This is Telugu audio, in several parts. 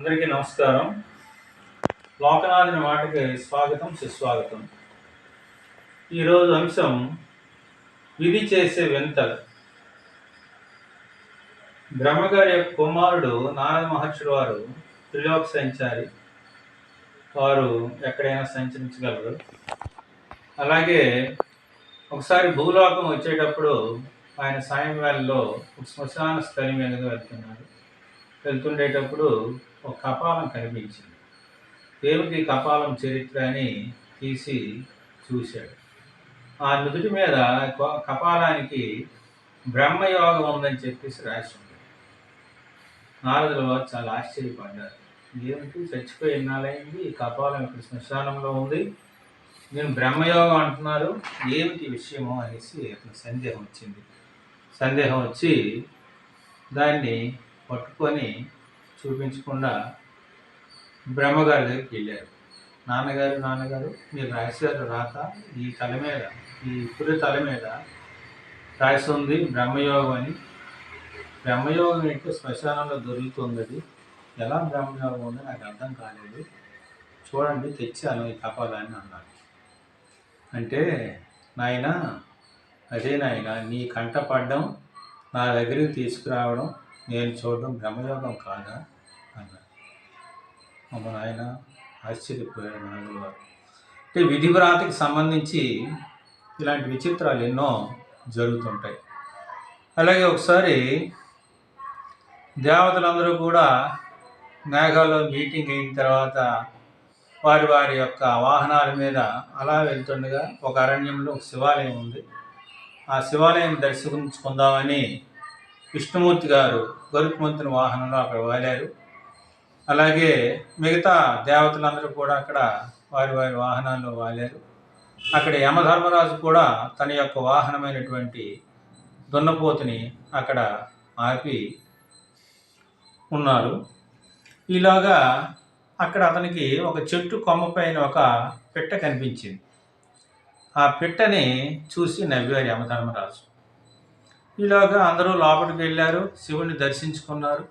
అందరికీ నమస్కారం. లోకనాథుని మాటకి స్వాగతం సుస్వాగతం. ఈరోజు అంశం విధి చేసే వింతలు. బ్రహ్మగారి యొక్క కుమారుడు నారద మహర్షుడు వారు త్రిలోక సంచారి వారు ఎక్కడైనా సంచరించగలరు. అలాగే ఒకసారి భూలోకం వచ్చేటప్పుడు ఆయన సాయం వేళలో ఒక శ్మశాన స్థలి మీదుగా వెళ్తున్నారు. వెళ్తుండేటప్పుడు ఒక కపాలం కనిపించింది. దేవుడికి కపాలం చరిత్ర అని తీసి చూశాడు. ఆ నుదుటి మీద కపాలానికి బ్రహ్మయోగం ఉందని చెప్పేసి రాసి ఉంది. నారదుల వారు చాలా ఆశ్చర్యపడ్డారు. ఏమిటి? చచ్చిపోయి ఎన్నాళ్ళైంది ఈ కపాలం ఇక్కడ శ్మశానంలో ఉంది? నేను బ్రహ్మయోగం అంటున్నారు. ఏమిటి విషయమో అనేసి అతను సందేహం వచ్చింది. సందేహం వచ్చి దాన్ని పట్టుకొని చూపించకుండా బ్రహ్మగారి దగ్గరికి వెళ్ళారు. నాన్నగారు నాన్నగారు మీరు రాశారు రాత ఈ తల మీద ఈ పురి తల మీద రాసి ఉంది బ్రహ్మయోగం అని. బ్రహ్మయోగం అంటే శ్మశానంలో దొరుకుతుంది ఎలా బ్రహ్మయోగం ఉందో నాకు అర్థం కాలేదు. చూడండి తెచ్చాను ఈ తపాలని అన్నారు అంటే నాయన అదే నాయన నీ కంట పడ్డం నా దగ్గరికి తీసుకురావడం నేను చూడడం భ్రమయోగం కాదా? అన్నాడు అమ్మ నాయన ఆశ్చర్యపోయాడు నాలుగు వారు అంటే విధివ్రాతకి సంబంధించి ఇలాంటి విచిత్రాలు ఎన్నో జరుగుతుంటాయి. అలాగే ఒకసారి దేవతలందరూ కూడా మేఘాలో మీటింగ్ అయిన తర్వాత వారి వారి యొక్క వాహనాల మీద అలా వెళ్తుండగా ఒక అరణ్యంలో ఒక శివాలయం ఉంది. ఆ శివాలయం దర్శించుకుందామని విష్ణుమూర్తి గారు గరుత్మంతుని వాహనంలో అక్కడ వాలారు అలాగే మిగతా దేవతలందరూ కూడా అక్కడ వారి వారి వాహనాల్లో వాలారు అక్కడ యమధర్మరాజు కూడా తన యొక్క వాహనమైనటువంటి దున్నపోతుని అక్కడ ఆపి ఉన్నారు. ఈలాగా అక్కడ అతనికి ఒక చెట్టు కొమ్మ పైన ఒక పిట్ట కనిపించింది. ఆ పిట్టని చూసి నవ్వారు యమధర్మరాజు. ఈలోగా అందరూ లోపలికి వెళ్ళారు శివుని దర్శించుకున్నారు.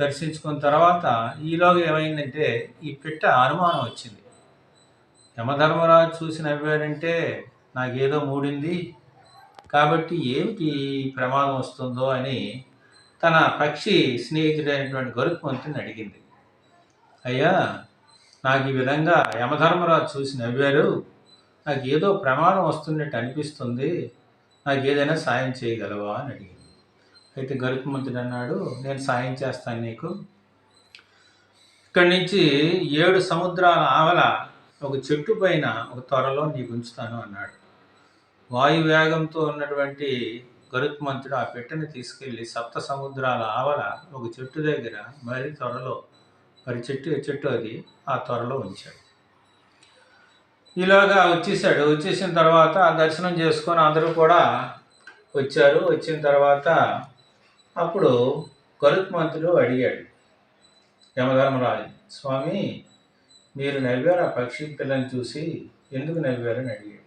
దర్శించుకున్న తర్వాత ఈలోగా ఏమైందంటే ఈ పిట్ట అనుమానం వచ్చింది. యమధర్మరాజు చూసి నవ్వాడంటే నాకేదో మూడింది. కాబట్టి ఏమిటి ప్రమాదం వస్తుందో అని తన పక్షి స్నేహితుడైనటువంటి గరుత్మంతుని అడిగింది. అయ్యా నాకు ఈ విధంగా యమధర్మరాజు చూసి నవ్వారు నాకు ఏదో ప్రమాదం వస్తున్నట్టు అనిపిస్తుంది. నాకు ఏదైనా సాయం చేయగలవా అని అడిగింది. అయితే గరుత్మంతుడు అన్నాడు నేను సాయం చేస్తాను నీకు. ఇక్కడి నుంచి ఏడు సముద్రాల ఆవల ఒక చెట్టు పైన ఒక త్వరలో నీకు ఉంచుతాను అన్నాడు. వాయు వేగంతో ఉన్నటువంటి గరుత్మంతుడు ఆ పెట్టెని తీసుకెళ్ళి సప్త సముద్రాల ఆవల ఒక చెట్టు దగ్గర మరి త్వరలో మరి చెట్టు చెట్టు అది ఆ త్వరలో ఉంచాడు. ఈలోగా వచ్చేసాడు. వచ్చేసిన తర్వాత ఆ దర్శనం చేసుకొని అందరూ కూడా వచ్చారు. వచ్చిన తర్వాత అప్పుడు గరుత్మంతుడు అడిగాడు యమధర్మరాజు స్వామి మీరు నవ్వారు ఆ పక్షి పిల్లని చూసి? ఎందుకు నవ్వారని అడిగాడు.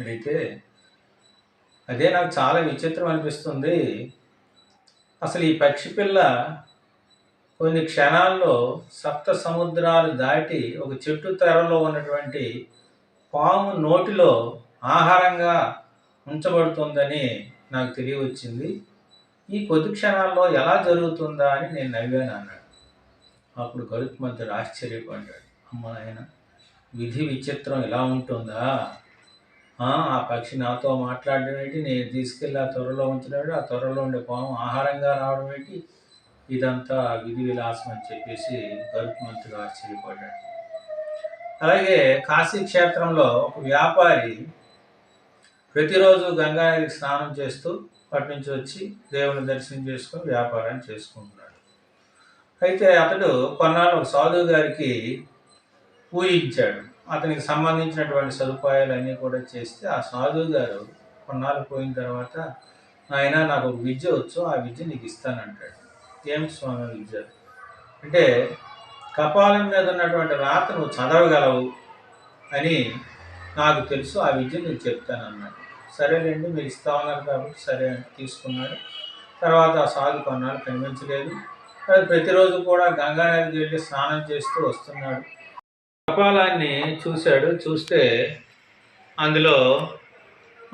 అడిగితే అదే నాకు చాలా విచిత్రం అనిపిస్తుంది. అసలు ఈ పక్షి పిల్ల కొన్ని క్షణాల్లో సప్త సముద్రాలు దాటి ఒక చెట్టు తెరలో ఉన్నటువంటి పాము నోటిలో ఆహారంగా ఉంచబడుతుందని నాకు తెలియవచ్చింది. ఈ కొద్ది క్షణాల్లో ఎలా జరుగుతుందా అని నేను నవ్వాను అన్నాడు. అప్పుడు గరుత్మంతుడు ఆశ్చర్యపడ్డాడు అమ్మ ఆయన విధి విచిత్రం ఇలా ఉంటుందా? ఆ పక్షి నాతో మాట్లాడడం ఏంటి? నేను తీసుకెళ్ళి ఆ త్వరలో ఉంచినాడు. ఆ త్వరలో ఉండే పాము ఆహారంగా రావడం ఏంటి? ఇదంతా విధి విలాసం అని చెప్పేసి గరుత్మంతుడు ఆశ్చర్యపడ్డాడు అలాగే కాశీ క్షేత్రంలో ఒక వ్యాపారి ప్రతిరోజు గంగానదికి స్నానం చేస్తూ అటు నుంచి వచ్చి దేవుని దర్శనం చేసుకొని వ్యాపారం చేసుకుంటున్నాడు. అయితే అతడు కొన్నాళ్ళు ఒక సాధువు గారికి పూజించాడు. అతనికి సంబంధించినటువంటి సదుపాయాలన్నీ కూడా చేస్తే ఆ సాధువు గారు కొన్నాళ్ళు పోయిన తర్వాత నాయన నాకు ఒక విద్య వచ్చు ఆ విద్య నీకు ఇస్తానంటాడు. జేమ్స్ స్వామి విద్య అంటే కపాలం మీద ఉన్నటువంటి రాత నువ్వు చదవగలవు అని నాకు తెలుసు ఆ విద్య నేను చెప్తాను అన్నాడు సరేలేండి మీరు ఇస్తా ఉన్నారు కాబట్టి సరే అని తీసుకున్నాడు. తర్వాత ఆ సాధు కొన్నాళ్ళు కనిపించలేదు. అది ప్రతిరోజు కూడా గంగానదికి వెళ్ళి స్నానం చేస్తూ వస్తున్నాడు. కపాలాన్ని చూశాడు చూస్తే అందులో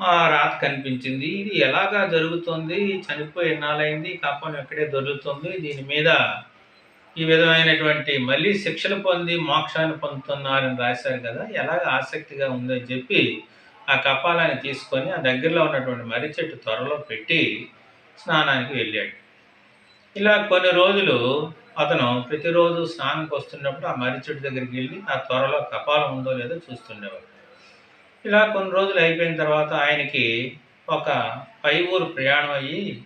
రాత కనిపించింది. ఇది ఎలాగా జరుగుతుంది? చనిపోయి ఎన్నాళ్ళైంది కప్పం ఎక్కడే దొరుకుతుంది? దీని మీద ఈ విధమైనటువంటి మళ్ళీ శిక్షలు పొంది మోక్షాన్ని పొందుతున్నారని రాశారు కదా. ఎలాగ ఆసక్తిగా ఉందని చెప్పి ఆ కపాలాన్ని తీసుకొని ఆ దగ్గరలో ఉన్నటువంటి మర్రి చెట్టు త్వరలో పెట్టి స్నానానికి వెళ్ళాడు. ఇలా కొన్ని రోజులు అతను ప్రతిరోజు స్నానంకి వస్తున్నప్పుడు ఆ మర్రి చెట్టు దగ్గరికి వెళ్ళి ఆ త్వరలో కపాలం ఉందో లేదో చూస్తుండేవాడు. ఇలా కొన్ని రోజులు అయిపోయిన తర్వాత ఆయనకి ఒక పై ఊరు ప్రయాణం అయ్యి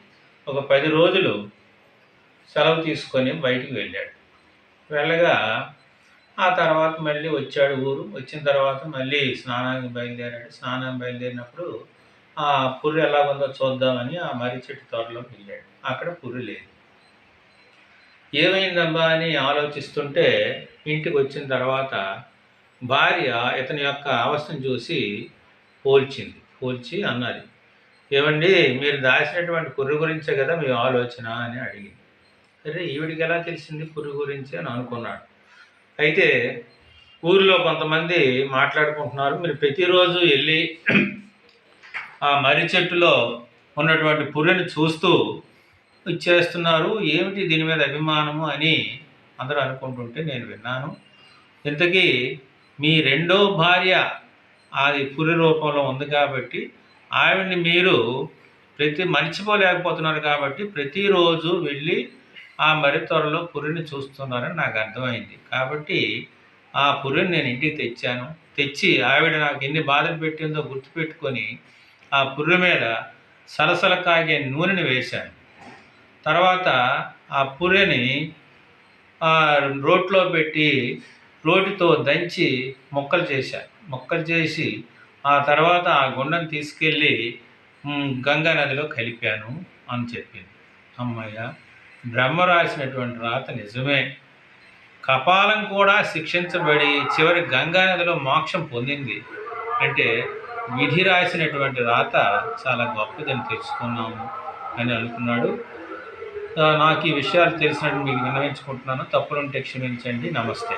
ఒక పది రోజులు సెలవు తీసుకొని బయటికి వెళ్ళాడు. వెళ్ళగా ఆ తర్వాత మళ్ళీ వచ్చాడు ఊరు. వచ్చిన తర్వాత మళ్ళీ స్నానానికి బయలుదేరాడు. స్నానానికి బయలుదేరినప్పుడు ఆ పుర్రి ఎలా ఉందో చూద్దామని ఆ మర్రి చెట్టు తోటలోకి వెళ్ళాడు. అక్కడ పుర్రి లేదు. ఏమైందమ్మా అని ఆలోచిస్తుంటే ఇంటికి వచ్చిన తర్వాత భార్య ఇతని యొక్క అవస్థను చూసి పోల్చింది. పోల్చి అన్నది. ఏమండి మీరు దాచినటువంటి పుర్రి గురించే కదా మీ ఆలోచన అని అడిగింది. అరే ఈవిడికి ఎలా తెలిసింది పురుగు గురించి అని అనుకున్నాడు. అయితే ఊరిలో కొంతమంది మాట్లాడుకుంటున్నారు. మీరు ప్రతిరోజు వెళ్ళి ఆ మర్రి చెట్టులో ఉన్నటువంటి పుర్రెని చూస్తూ ఇచ్చేస్తున్నారు ఏమిటి దీని మీద అభిమానము అని అందరూ అనుకుంటుంటే నేను విన్నాను. ఇంతకీ మీ రెండో భార్య అది పురి రూపంలో ఉంది కాబట్టి ఆవిడ్ని మీరు ప్రతి మర్చిపోలేకపోతున్నారు కాబట్టి ప్రతిరోజు వెళ్ళి ఆ మర్రి త్వరలో పురిని చూస్తున్నారని నాకు అర్థమైంది. కాబట్టి ఆ పురిని నేను ఇంటికి తెచ్చాను. తెచ్చి ఆవిడ నాకు ఎన్ని బాధలు పెట్టిందో గుర్తుపెట్టుకొని ఆ పుర్రి మీద సలసల కాగే నూనెని వేశాను. తర్వాత ఆ పుర్రెని ఆ రోట్లో పెట్టి రోటితో దంచి మొక్కలు చేశాను మొక్కలు చేసి ఆ తర్వాత ఆ గుండం తీసుకెళ్ళి గంగా నదిలో కలిపాను అని చెప్పింది. అమ్మయ్య బ్రహ్మ రాసినటువంటి రాత నిజమే. కపాలం కూడా శిక్షించబడి చివరి గంగా నదిలో మోక్షం పొందింది. అంటే విధి రాసినటువంటి రాత చాలా గొప్పదని తెలుసుకున్నాము అని అనుకున్నాడు. నాకు ఈ విషయాలు తెలిసినట్టు మీకు విన్నవించుకుంటున్నాను. తప్పులుంటే క్షమించండి. నమస్తే.